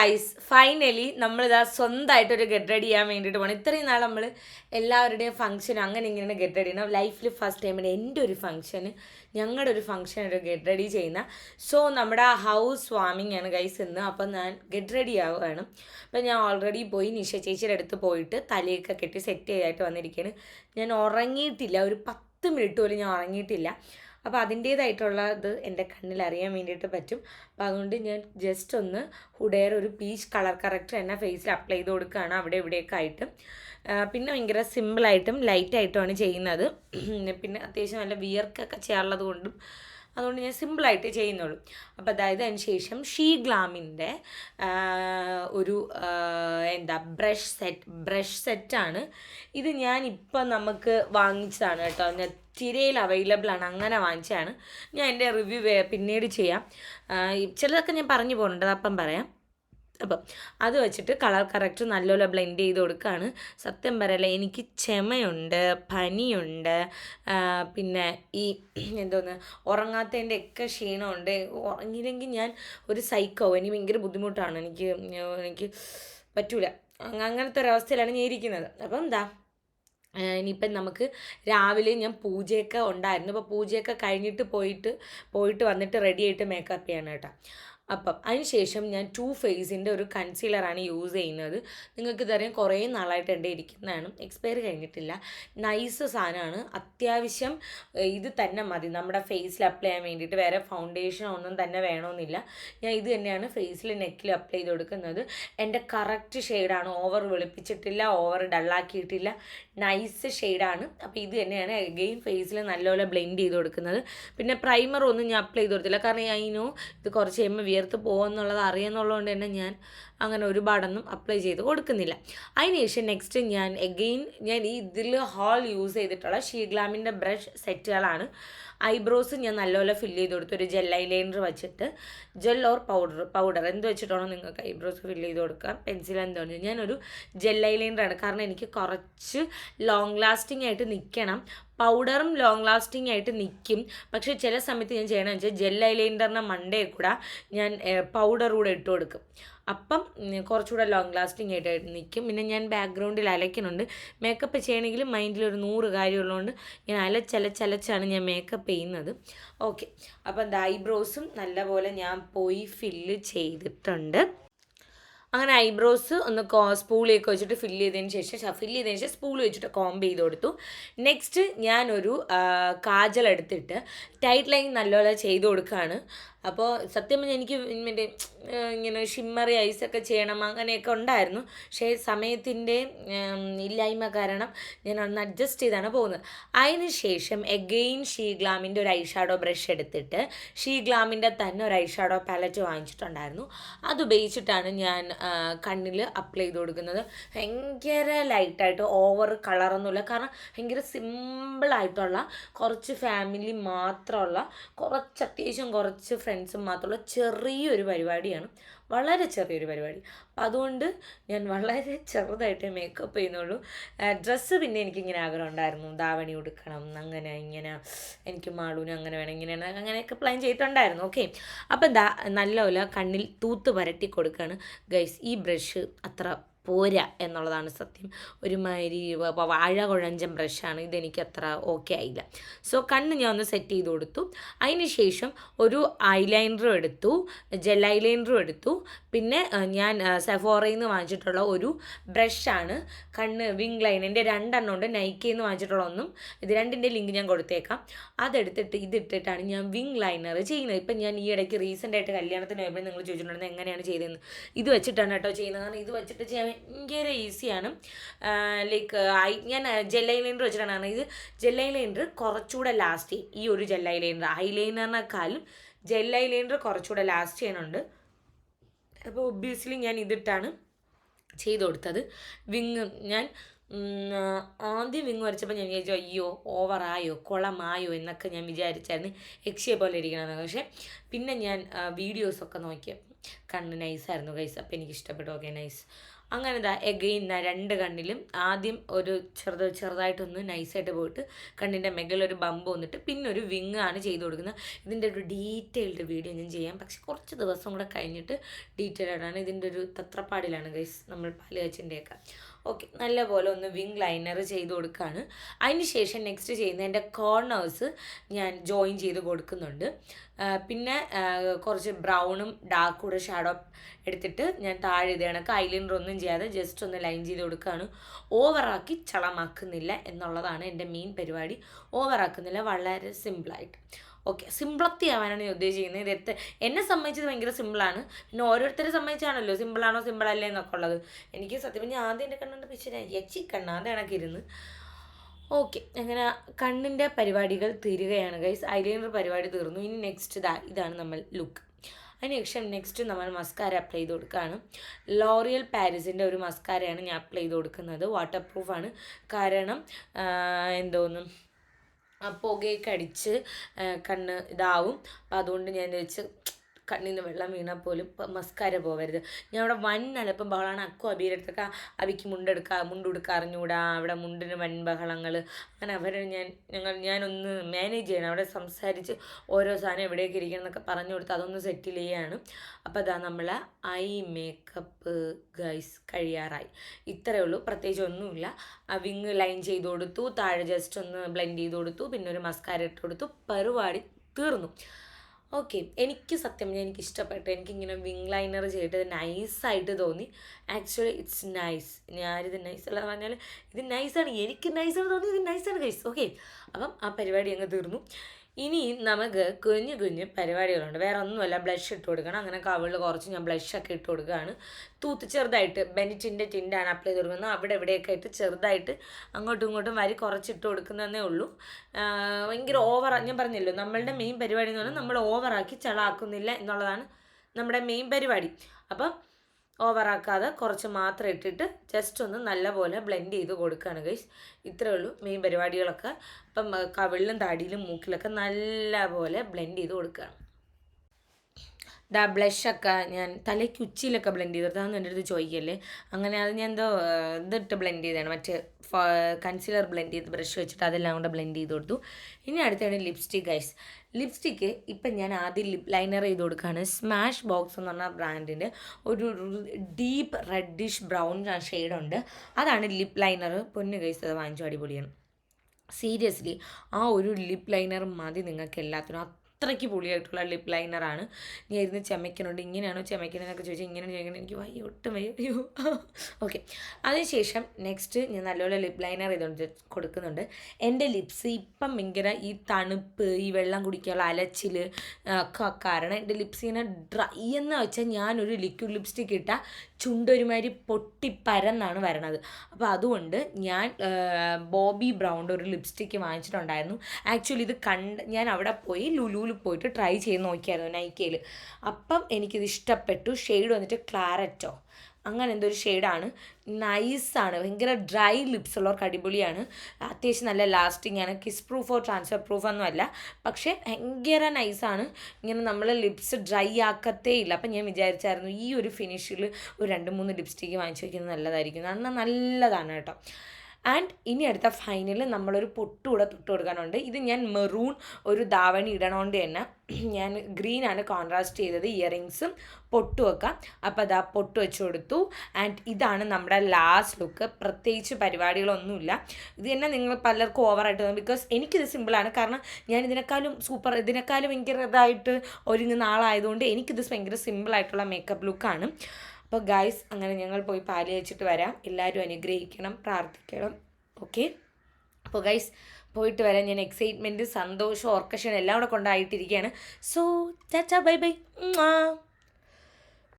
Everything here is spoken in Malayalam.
ഗൈസ് ഫൈനലി നമ്മളിതാ സ്വന്തമായിട്ടൊരു ഗെറ്റ് റെഡി ചെയ്യാൻ വേണ്ടിയിട്ട് പോകണം ഇത്രയും നാൾ നമ്മൾ എല്ലാവരുടെയും ഫംഗ്ഷൻ അങ്ങനെ ഇങ്ങനെ ഗെറ്റ് റെഡി ചെയ്യണം ലൈഫിൽ ഫസ്റ്റ് ടൈമിന് എന്റെ ഒരു ഫംഗ്ഷന് ഞങ്ങളുടെ ഒരു ഫംഗ്ഷൻ ഒരു ഗെറ്റ് റെഡി ചെയ്യുന്ന. സോ നമ്മുടെ ഹൗസ് വാമിങ് ആണ് ഗൈസ് ഇന്ന്. അപ്പം ഞാൻ ഗെറ്റ് റെഡി ആവുകയാണ്. അപ്പം ഞാൻ ഓൾറെഡി പോയി നിഷ ചേച്ചിയുടെ അടുത്ത് പോയിട്ട് തലയൊക്കെ കെട്ടി സെറ്റ് ചെയ്തായിട്ട് വന്നിരിക്കുകയാണ് ഞാൻ ഉറങ്ങിയിട്ടില്ല. ഒരു പത്ത് മിനിറ്റ് പോലും ഞാൻ ഉറങ്ങിയിട്ടില്ല. അപ്പോൾ അതിന്റേതായിട്ടുള്ള ഇത് എന്റെ കണ്ണിൽ അറിയാൻ വേണ്ടിയിട്ട് പറ്റും. അപ്പോൾ അതുകൊണ്ട് ഞാൻ ജസ്റ്റ് ഒന്ന് ഹുഡെയർ ഒരു പീച്ച് കളർ കറക്റ്റർ എന്നെ ഫേസിൽ അപ്ലൈ ചെയ്ത് കൊടുക്കുകയാണ്. അവിടെ ഇവിടെയൊക്കെ ആയിട്ട്. പിന്നെ ഭയങ്കര സിമ്പിളായിട്ടും ലൈറ്റായിട്ടുമാണ് ചെയ്യുന്നത്. പിന്നെ അത്യാവശ്യം നല്ല വിയർക്കൊക്കെ ചെയ്യാറുള്ളത് കൊണ്ടും അതുകൊണ്ട് ഞാൻ സിമ്പിളായിട്ട് ചെയ്യുന്നുള്ളൂ. അപ്പോൾ അതായത് അതിന് ശേഷം ഷീ ഗ്ലാമിന്റെ ഒരു എന്താ ബ്രഷ് സെറ്റ് ബ്രഷ് സെറ്റാണ് ഇത് ഞാൻ ഇപ്പം നമുക്ക് വാങ്ങിച്ചതാണ് കേട്ടോ. തിരയിൽ അവൈലബിൾ ആണ്. അങ്ങനെ വാങ്ങിച്ചതാണ്. ഞാൻ എന്റെ റിവ്യൂ പിന്നീട് ചെയ്യാം. ചിലതൊക്കെ ഞാൻ പറഞ്ഞു പോകുന്നുണ്ട്. അപ്പം പറയാം. അപ്പം അത് വെച്ചിട്ട് കളർ കറക്റ്റ് നല്ലപോലെ ബ്ലെൻഡ് ചെയ്ത് കൊടുക്കുകയാണ് സത്യം പറയല്ല എനിക്ക് ചെമയുണ്ട് പനിയുണ്ട് പിന്നെ ഈ എന്തോന്ന് ഉറങ്ങാത്തതിന്റെ ഒക്കെ ക്ഷീണമുണ്ട്. ഉറങ്ങിയില്ലെങ്കിൽ ഞാൻ ഒരു സൈക്കോ എനിക്ക് ഭയങ്കര ബുദ്ധിമുട്ടാണ്. എനിക്ക് എനിക്ക് പറ്റൂല. അങ്ങ- അങ്ങനത്തെ ഒരവസ്ഥയിലാണ് ഞാൻ ഇരിക്കുന്നത്. അപ്പം എന്താ ഇനിയിപ്പം നമുക്ക് രാവിലെ ഞാൻ പൂജയൊക്കെ ഉണ്ടായിരുന്നു. അപ്പോൾ പൂജയൊക്കെ കഴിഞ്ഞിട്ട് പോയിട്ട് പോയിട്ട് വന്നിട്ട് റെഡി ആയിട്ട് മേക്കപ്പ് ചെയ്യണം കേട്ടോ. അപ്പം അതിനുശേഷം ഞാൻ ടു ഫേസിന്റെ ഒരു കൺസീലറാണ് യൂസ് ചെയ്യുന്നത്. നിങ്ങൾക്ക് ഇതറിയാം കുറേ നാളായിട്ട് എന്റെ ഇരിക്കുന്നതാണ്. എക്സ്പയർ കഴിഞ്ഞിട്ടില്ല. നൈസ് സാധനമാണ്. അത്യാവശ്യം ഇത് തന്നെ മതി. നമ്മുടെ ഫേസിൽ അപ്ലൈ ചെയ്യാൻ വേണ്ടിയിട്ട് വേറെ ഫൗണ്ടേഷൻ ഒന്നും തന്നെ വേണമെന്നില്ല. ഞാൻ ഇത് തന്നെയാണ് ഫേസിൽ നെക്കിൽ അപ്ലൈ ചെയ്ത് കൊടുക്കുന്നത്. എന്റെ കറക്റ്റ് ഷെയ്ഡാണ് ഓവർ വെളുപ്പിച്ചിട്ടില്ല ഓവർ ഡള്ളാക്കിയിട്ടില്ല നൈസ് ഷെയ്ഡാണ് അപ്പോൾ ഇത് തന്നെയാണ് എഗെയിൻ ഫേസിൽ നല്ലപോലെ ബ്ലെൻഡ് ചെയ്ത് കൊടുക്കുന്നത്. പിന്നെ പ്രൈമർ ഒന്നും ഞാൻ അപ്ലൈ ചെയ്ത് കൊടുത്തില്ല. കാരണം ഞാൻ ഇത് കുറച്ച് കഴിയുമ്പോൾ വിയർത്ത് പോകുമെന്നുള്ളത് അറിയുന്നുള്ളതുകൊണ്ട് തന്നെ ഞാൻ അങ്ങനെ ഒരുപാടൊന്നും അപ്ലൈ ചെയ്ത് കൊടുക്കുന്നില്ല. അതിനുശേഷം നെക്സ്റ്റ് ഞാൻ എഗെയിൻ ഞാൻ ഈ ഇതിൽ ഹാൾ യൂസ് ചെയ്തിട്ടുള്ള ഷീഗ്ലാമിന്റെ ബ്രഷ് സെറ്റുകളാണ് ഐബ്രോസ് ഞാൻ നല്ലപോലെ ഫില്ല് ചെയ്ത് കൊടുത്തു. ഒരു ജെൽ ഐലൈനർ വെച്ചിട്ട്. ജെൽ ഓർ പൗഡർ പൗഡർ എന്ത് വെച്ചിട്ടാണോ നിങ്ങൾക്ക് ഐബ്രോസ് ഫില്ല് ചെയ്ത് കൊടുക്കാം പെൻസിൽ എന്താണ് ഞാനൊരു ജെൽ ഐലൈനറാണ് കാരണം എനിക്ക് കുറച്ച് ലോങ് ലാസ്റ്റിംഗ് ആയിട്ട് നിൽക്കണം പൗഡറും ലോങ് ലാസ്റ്റിംഗ് ആയിട്ട് നിൽക്കും പക്ഷേ ചില സമയത്ത് ഞാൻ ചെയ്യണമെന്ന് വെച്ചാൽ ജെൽ ഐലൈനറിന്റെ മണ്ടേ കൂടെ ഞാൻ പൗഡർ കൂടെ ഇട്ട് കൊടുക്കും. അപ്പം കുറച്ചുകൂടെ ലോങ് ലാസ്റ്റിംഗ് ആയിട്ട് നിൽക്കും പിന്നെ ഞാൻ ബാക്ക്ഗ്രൗണ്ടിൽ അലയ്ക്കുന്നുണ്ട്. മേക്കപ്പ് ചെയ്യണമെങ്കിൽ മൈൻഡിൽ ഒരു നൂറ് കാര്യമുള്ളതുകൊണ്ട് ഞാൻ അലച്ചലച്ചലച്ചാണ് ഞാൻ മേക്കപ്പ് ചെയ്യുന്നത്. ഓക്കെ അപ്പം എന്താ ഐബ്രോസും നല്ലപോലെ ഞാൻ പോയി ഫില്ല് ചെയ്തിട്ടുണ്ട്. അങ്ങനെ ഐബ്രോസ് ഒന്ന് കോ സ്പൂളിയൊക്കെ വെച്ചിട്ട് ഫില്ല് ചെയ്തതിന് ശേഷം ഫില്ല് ചെയ്തതിന് ശേഷം സ്പൂൾ വെച്ചിട്ട് കോംബ് ചെയ്ത് കൊടുത്തു. നെക്സ്റ്റ് ഞാനൊരു കാജൽ എടുത്തിട്ട് ടൈറ്റ് ലൈൻ നല്ലപോലെ ചെയ്ത് കൊടുക്കുകയാണ്. അപ്പോൾ സത്യം പറഞ്ഞാൽ എനിക്ക് മറ്റേ ഇങ്ങനെ ഷിമ്മറി ഐസൊക്കെ ചെയ്യണം അങ്ങനെയൊക്കെ ഉണ്ടായിരുന്നു. പക്ഷേ സമയത്തിന്റെ ഇല്ലായ്മ കാരണം ഞാൻ ഒന്ന് അഡ്ജസ്റ്റ് ചെയ്താണ് പോകുന്നത്. അതിന് ശേഷം എഗെയിൻ ഷീ ഗ്ലാമിന്റെ ഒരു ഐഷാഡോ ബ്രഷ് എടുത്തിട്ട് ഷീ ഗ്ലാമിന്റെ തന്നെ ഒരു ഐഷാഡോ പാലറ്റ് വാങ്ങിച്ചിട്ടുണ്ടായിരുന്നു. അത് ഉപയോഗിച്ചിട്ടാണ് ഞാൻ കണ്ണിൽ അപ്ലൈ ചെയ്ത് കൊടുക്കുന്നത്. ഭയങ്കര ലൈറ്റായിട്ട് ഓവർ കളറൊന്നുമില്ല കാരണം ഭയങ്കര സിമ്പിളായിട്ടുള്ള കുറച്ച് ഫാമിലി മാത്രമുള്ള കുറച്ച് അത്യാവശ്യം കുറച്ച് ഫ്രണ്ട്സും മാത്രമുള്ള ചെറിയൊരു പരിപാടിയാണ്. വളരെ ചെറിയൊരു പരിപാടി. അപ്പം അതുകൊണ്ട് ഞാൻ വളരെ ചെറുതായിട്ട് മേക്കപ്പ് ചെയ്യുന്നുള്ളൂ. ഡ്രസ്സ് പിന്നെ എനിക്കിങ്ങനെ ആഗ്രഹം ഉണ്ടായിരുന്നു. ദാവണി ഉടുക്കണം അങ്ങനെ ഇങ്ങനെ എനിക്ക് മാളൂന് അങ്ങനെ വേണം ഇങ്ങനെയാണ് അങ്ങനെയൊക്കെ പ്ലാൻ ചെയ്തിട്ടുണ്ടായിരുന്നു. ഓക്കെ അപ്പം ദാ നല്ലപോലെ കണ്ണിൽ തൂത്ത് പരട്ടി കൊടുക്കുകയാണ് ഗൈസ് ഈ ബ്രഷ് അത്ര പോരാ എന്നുള്ളതാണ് സത്യം. ഒരുമാതിരി വാഴ കുഴഞ്ചൻ ബ്രഷാണ് ഇതെനിക്ക് അത്ര ഓക്കെ ആയില്ല. സോ കണ്ണ് ഞാൻ ഒന്ന് സെറ്റ് ചെയ്ത് കൊടുത്തു. അതിന് ശേഷം ഒരു ഐലൈനറും എടുത്തു. ജെൽ ഐലൈനറും എടുത്തു. പിന്നെ ഞാൻ സെഫോറയിൽ നിന്ന് വാങ്ങിച്ചിട്ടുള്ള ഒരു ബ്രഷാണ് കണ്ണ് വിങ് ലൈൻ എന്റെ രണ്ടെണ്ണം ഉണ്ട്. നൈക്കിൽ നിന്ന് വാങ്ങിച്ചിട്ടുള്ള ഒന്നും. ഇത് രണ്ടിന്റെ ലിങ്ക് ഞാൻ കൊടുത്തേക്കാം. അതെടുത്തിട്ട് ഇതിട്ടിട്ടാണ് ഞാൻ വിങ് ലൈനർ ചെയ്യുന്നത്. ഇപ്പം ഞാൻ ഈ ഇടയ്ക്ക് റീസെന്റ് ആയിട്ട് കല്യാണത്തിന് പോയപ്പോൾ നിങ്ങൾ ചോദിച്ചിട്ടുണ്ടായിരുന്നു എങ്ങനെയാണ് ചെയ്തതെന്ന്. ഇത് വെച്ചിട്ടാണ് കേട്ടോ ചെയ്യുന്നത്. കാരണം ഇത് വെച്ചിട്ട് ചെയ്യാൻ ഭയങ്കര ഈസിയാണ്. ലൈക്ക് ഐ ഞാൻ ജെൽ ലൈനർ വെച്ചിട്ടാണ്. ഇത് ജെൽ ലൈനർ കുറച്ചുകൂടെ ലാസ്റ്റ് ചെയ്യും ഈ ഒരു ജെൽ ഐലൈനർ ഐലൈനറിനെക്കാളും ജെൽ ലൈനർ കുറച്ചുകൂടെ ലാസ്റ്റ് ചെയ്യാനുണ്ട്. അപ്പോൾ ഒബ്വിയസ്ലി ഞാൻ ഇതിട്ടാണ് ചെയ്ത് കൊടുത്തത്. വിങ് ഞാൻ ആദ്യം വിങ് വരച്ചപ്പോൾ ഞാൻ വിചാരിച്ചു അയ്യോ ഓവറായോ കുളമായോ എന്നൊക്കെ ഞാൻ വിചാരിച്ചായിരുന്നു. യക്ഷിയെ പോലെ ഇരിക്കണമെന്ന്. പക്ഷേ പിന്നെ ഞാൻ വീഡിയോസൊക്കെ നോക്കിയപ്പോൾ കണ്ണ് നൈസായിരുന്നു ഗൈസ് അപ്പോൾ എനിക്ക് ഇഷ്ടപ്പെട്ടു ഓക്കെ നൈസ് അങ്ങനെ ഇതാ എഗെയിൻ രണ്ട് കണ്ണിലും ആദ്യം ഒരു ചെറുത് ചെറുതായിട്ടൊന്ന് നൈസായിട്ട് പോയിട്ട് കണ്ണിന്റെ ഒരു ബമ്പ് വന്നിട്ട് പിന്നെ ഒരു വിങ് ആണ് ചെയ്ത് കൊടുക്കുന്നത്. ഇതിന്റെ ഒരു ഡീറ്റെയിൽഡ് വീഡിയോ ഞാൻ ചെയ്യാം. പക്ഷെ കുറച്ച് ദിവസം കൂടെ കഴിഞ്ഞിട്ട് ഡീറ്റെയിൽഡ് ആണ്. ഇതിന്റെ ഒരു തത്രപ്പാടിലാണ് ഗൈസ് നമ്മൾ പാൽ കാച്ചിന്റെയൊക്കെ ഓക്കെ നല്ലപോലെ ഒന്ന് വിങ് ലൈനർ ചെയ്ത് കൊടുക്കുകയാണ് അതിന് ശേഷം നെക്സ്റ്റ് ചെയ്യുന്ന എന്റെ കോർണേഴ്സ് ഞാൻ ജോയിൻ ചെയ്ത് കൊടുക്കുന്നുണ്ട്. പിന്നെ കുറച്ച് ബ്രൗണും ഡാർക്ക് കൂടെ ഷാഡോ എടുത്തിട്ട് ഞാൻ താഴെ ഇത് കണക്ക് ഐലൈനർ ഒന്നും ചെയ്യാതെ ജസ്റ്റ് ഒന്ന് ലൈൻ ചെയ്ത് കൊടുക്കുകയാണ് ഓവറാക്കി ചളമാക്കുന്നില്ല എന്നുള്ളതാണ് എന്റെ മെയിൻ പരിപാടി. ഓവറാക്കുന്നില്ല വളരെ സിമ്പിളായിട്ട് ഓക്കെ സിമ്പിളത്തി ആവാനാണ് ഞാൻ ഉദ്ദേശിക്കുന്നത്. ഇത് എന്നെ സംബന്ധിച്ചത് ഭയങ്കര സിമ്പിളാണ്. പിന്നെ ഓരോരുത്തരെ സംബന്ധിച്ചാണല്ലോ സിമ്പിളാണോ സിമ്പിൾ അല്ലേ എന്നൊക്കെ ഉള്ളത്. എനിക്ക് സത്യം പറഞ്ഞാൽ ആദ്യം എന്റെ കണ്ണുണ്ട് പിക്ചർ യച്ചി കണ്ണ അത് കണക്കിരുന്ന് ഓക്കെ അങ്ങനെ കണ്ണിന്റെ പരിപാടികൾ തീരുകയാണ് ഗൈസ് ഐലൈനർ പരിപാടി തീർന്നു. ഇനി നെക്സ്റ്റ് ഇതാ ഇതാണ് നമ്മൾ ലുക്ക് അതിനുശേഷം നെക്സ്റ്റ് നമ്മൾ മസ്കാര അപ്ലൈ ചെയ്ത് കൊടുക്കുകയാണ്. ലോറിയൽ പാരീസിന്റെ ഒരു മസ്കാരയാണ് ഞാൻ അപ്ലൈ ചെയ്ത് കൊടുക്കുന്നത്. വാട്ടർ പ്രൂഫാണ് കാരണം എന്തോന്നും? പുകയൊക്കെ അടിച്ച് കണ്ണ് ഇതാവും. അപ്പം അതുകൊണ്ട് ഞാൻ വെച്ച് കണ്ണിൽ നിന്ന് വെള്ളം വീണാൽ പോലും മസ്കാര പോകരുത് ഞാൻ അവിടെ വൻ അലപ്പം ബഹളമാണ് അക്കു അബീരടുത്തൊക്കെ അവിക്ക് മുണ്ടെടുക്കുക മുണ്ടുടുക്കുക അറിഞ്ഞുകൂടാ അവിടെ മുണ്ടിന് വൻ ബഹളങ്ങൾ അങ്ങനെ അവരെ ഞാൻ ഞങ്ങൾ ഞാനൊന്ന് മാനേജ് ചെയ്യണം. അവിടെ സംസാരിച്ച് ഓരോ സാധനം എവിടെയൊക്കെ ഇരിക്കണം എന്നൊക്കെ പറഞ്ഞു കൊടുത്ത് അതൊന്ന് സെറ്റിൽ ചെയ്യാണ്. അപ്പോൾ അതാ നമ്മൾ ഐ മേക്കപ്പ് ഗൈസ് കഴിയാറായി. ഇത്രയേ ഉള്ളൂ. പ്രത്യേകിച്ച് ഒന്നുമില്ല. വിങ് ലൈൻ ചെയ്ത് കൊടുത്തു. താഴെ ജസ്റ്റ് ഒന്ന് ബ്ലെൻഡ് ചെയ്ത് കൊടുത്തു. പിന്നെ ഒരു മസ്കാര ഇട്ട് കൊടുത്തു. പരിപാടി തീർന്നു. ഓക്കെ എനിക്ക് സത്യം എനിക്ക് ഇഷ്ടപ്പെട്ടു. എനിക്കിങ്ങനെ വിങ് ലൈനർ ചെയ്തിട്ട് നൈസായിട്ട് തോന്നി. ആക്ച്വലി ഇറ്റ്സ് നൈസ് ഞാനിത് നൈസ് അല്ല പറഞ്ഞാൽ ഇത് നൈസാണ് എനിക്ക് നൈസാണ് തോന്നി ഇത് നൈസാണ് ഗൈസ് ഓക്കെ അപ്പം ആ പരിപാടി അങ്ങ് തീർന്നു. ഇനി നമുക്ക് കുഞ്ഞു കുഞ്ഞു പരിപാടികളുണ്ട്. വേറെ ഒന്നുമല്ല ബ്ലഷ് ഇട്ട് കൊടുക്കണം. അങ്ങനെ കവിളിൽ കുറച്ച് ഞാൻ ബ്ലഷൊക്കെ ഇട്ട് കൊടുക്കുകയാണ്. തൂത്ത് ചെറുതായിട്ട് ബെനിറ്റിന്റെ ടിന്റാണ് അപ്ലൈ ചെയ്ത് കൊടുക്കുന്നത്. അവിടെ ഇവിടെയൊക്കെ ആയിട്ട് ചെറുതായിട്ട് അങ്ങോട്ടും ഇങ്ങോട്ടും വരി കുറച്ചിട്ട് കൊടുക്കുന്നതേ ഉള്ളൂ. ഭയങ്കര ഓവർ ഞാൻ പറഞ്ഞല്ലോ നമ്മളുടെ മെയിൻ പരിപാടി എന്ന് പറഞ്ഞാൽ നമ്മൾ ഓവറാക്കി ചളാക്കുന്നില്ല എന്നുള്ളതാണ് നമ്മുടെ മെയിൻ പരിപാടി. അപ്പം ഓവറാക്കാതെ കുറച്ച് മാത്രം ഇട്ടിട്ട് ജസ്റ്റ് ഒന്ന് നല്ലപോലെ ബ്ലെൻഡ് ചെയ്ത് കൊടുക്കുകയാണ് ഗൈസ് ഇത്രയേ ഉള്ളൂ മെയിൻ പരിപാടികളൊക്കെ. അപ്പം കവിളിലും താടിയിലും മൂക്കിലൊക്കെ നല്ലപോലെ ബ്ലെൻഡ് ചെയ്ത് കൊടുക്കുകയാണ്. ദാ ബ്ലഷൊക്കെ ഞാൻ തലയ്ക്ക് ഉച്ചിയിലൊക്കെ ബ്ലെൻഡ് ചെയ്തിട്ടാന്ന് എന്റെ അടുത്ത് ചോദിക്കല്ലേ അങ്ങനെ അത് ഞാൻ എന്തോ ഇതിട്ട് ബ്ലെൻഡ് ചെയ്തതാണ്. മറ്റേ കൺസീലർ ബ്ലെൻഡ് ചെയ്ത് ബ്രഷ് വെച്ചിട്ട് അതെല്ലാം കൂടെ ബ്ലെൻഡ് ചെയ്ത് കൊടുത്തു. ഇനി അടുത്താണ് ലിപ്സ്റ്റിക് ഗൈസ് ലിപ്സ്റ്റിക്ക് ഇപ്പം ഞാൻ ആദ്യം ലിപ് ലൈനർ ചെയ്ത് കൊടുക്കുകയാണ്. സ്മാഷ് ബോക്സ് എന്ന് പറഞ്ഞ ബ്രാൻഡിന്റെ ഒരു ഡീപ്പ് റെഡിഷ് ബ്രൗൺ ഷെയ്ഡുണ്ട്. അതാണ് ലിപ് ലൈനർ. പൊന്നു കഴിച്ചത് വാങ്ങിച്ചു. അടിപൊളിയാണ്. സീരിയസ്ലി ആ ഒരു ലിപ് ലൈനർ മതി നിങ്ങൾക്ക് എല്ലാത്തിനും. അത്രയ്ക്ക് പൊളിയായിട്ടുള്ള ലിപ് ലൈനറാണ് ഞാൻ ഇരുന്ന് ചമയ്ക്കുന്നുണ്ട് ഇങ്ങനെയാണോ ചമയ്ക്കുന്നതെന്നൊക്കെ ചോദിച്ചാൽ ഇങ്ങനെ ചോദിക്കണം. എനിക്ക് വയ്യ ഒട്ടും വയ്യ. ഓക്കെ അതിനുശേഷം നെക്സ്റ്റ് ഞാൻ നല്ലപോലെ ലിപ് ലൈനർ ചെയ്തുകൊണ്ട് കൊടുക്കുന്നുണ്ട്. എന്റെ ലിപ്സ് ഇപ്പം ഭയങ്കര ഈ തണുപ്പ് ഈ വെള്ളം കുടിക്കാനുള്ള അലച്ചിൽ കാരണം എന്റെ ലിപ്സ് ഇങ്ങനെ ഡ്രൈ എന്ന് വെച്ചാൽ ഞാനൊരു ലിക്വിഡ് ലിപ്സ്റ്റിക് ഇട്ടാൽ ചുണ്ടൊരുമാതിരി പൊട്ടിപ്പരന്നാണ് വരണത്. അപ്പോൾ അതുകൊണ്ട് ഞാൻ ബോബി ബ്രൗണിന്റെ ഒരു ലിപ്സ്റ്റിക്ക് വാങ്ങിച്ചിട്ടുണ്ടായിരുന്നു. ആക്ച്വലി ഇത് കണ്ട് ഞാൻ അവിടെ പോയി ലുലുവിൽ പോയിട്ട് ട്രൈ ചെയ്ത് നോക്കിയായിരുന്നു നൈക്കയിൽ അപ്പം എനിക്കിത് ഇഷ്ടപ്പെട്ടു. ഷെയ്ഡ് വന്നിട്ട് ക്ലാരറ്റോ അങ്ങനെ എന്തോ ഒരു ഷെയ്ഡാണ് നൈസാണ് ഭയങ്കര ഡ്രൈ ലിപ്സ് ഉള്ളവർക്ക് അടിപൊളിയാണ്. അത്യാവശ്യം നല്ല ലാസ്റ്റിംഗ് ആണ്. കിസ് പ്രൂഫോ ട്രാൻസ്ഫർ പ്രൂഫ് ഒന്നും അല്ല. പക്ഷേ ഭയങ്കര നൈസാണ് ഇങ്ങനെ നമ്മൾ ലിപ്സ് ഡ്രൈ ആക്കത്തേ ഇല്ല. അപ്പം ഞാൻ വിചാരിച്ചായിരുന്നു ഈ ഒരു ഫിനിഷിൽ ഒരു രണ്ട് മൂന്ന് ലിപ്സ്റ്റിക്ക് വാങ്ങിച്ചു വയ്ക്കുന്നത് നല്ലതായിരിക്കും. എന്നാൽ നല്ലതാണ് കേട്ടോ. ആൻഡ് ഇനി അടുത്ത ഫൈനലിൽ നമ്മളൊരു പൊട്ടുകൂടെ തൊട്ട് കൊടുക്കാനുണ്ട്. ഇത് ഞാൻ മെറൂൺ ഒരു ധാവണി ഇടണോണ്ട് തന്നെ ഞാൻ ഗ്രീനാണ് കോൺട്രാസ്റ്റ് ചെയ്തത് ഇയറിങ്സും പൊട്ടും ഒക്കെ. അപ്പോൾ അതാ പൊട്ട് വെച്ച് കൊടുത്തു. ആൻഡ് ഇതാണ് നമ്മുടെ ലാസ്റ്റ് ലുക്ക് പ്രത്യേകിച്ച് പരിപാടികളൊന്നുമില്ല. ഇത് തന്നെ നിങ്ങൾ പലർക്കും ഓവറായിട്ട് തോന്നും. ബിക്കോസ് എനിക്കിത് സിമ്പിളാണ് കാരണം ഞാൻ ഇതിനേക്കാളും സൂപ്പർ ഇതിനേക്കാളും ഭയങ്കര ഇതായിട്ട് ഒരുങ്ങുന്ന ആളായതുകൊണ്ട് എനിക്കിത് ഭയങ്കര സിമ്പിളായിട്ടുള്ള മേക്കപ്പ് ലുക്കാണ് അപ്പോൾ ഗായ്സ് അങ്ങനെ ഞങ്ങൾ പോയി പാൽ വെച്ചിട്ട് വരാം. എല്ലാവരും അനുഗ്രഹിക്കണം പ്രാർത്ഥിക്കണം. ഓക്കെ അപ്പോൾ ഗൈസ് പോയിട്ട് വരാൻ ഞാൻ എക്സൈറ്റ്മെന്റ് സന്തോഷം ഓർക്കഷൻ എല്ലാം കൂടെ കൊണ്ടായിട്ടിരിക്കുകയാണ്. സോ ചാച്ചാ ബൈ ബൈ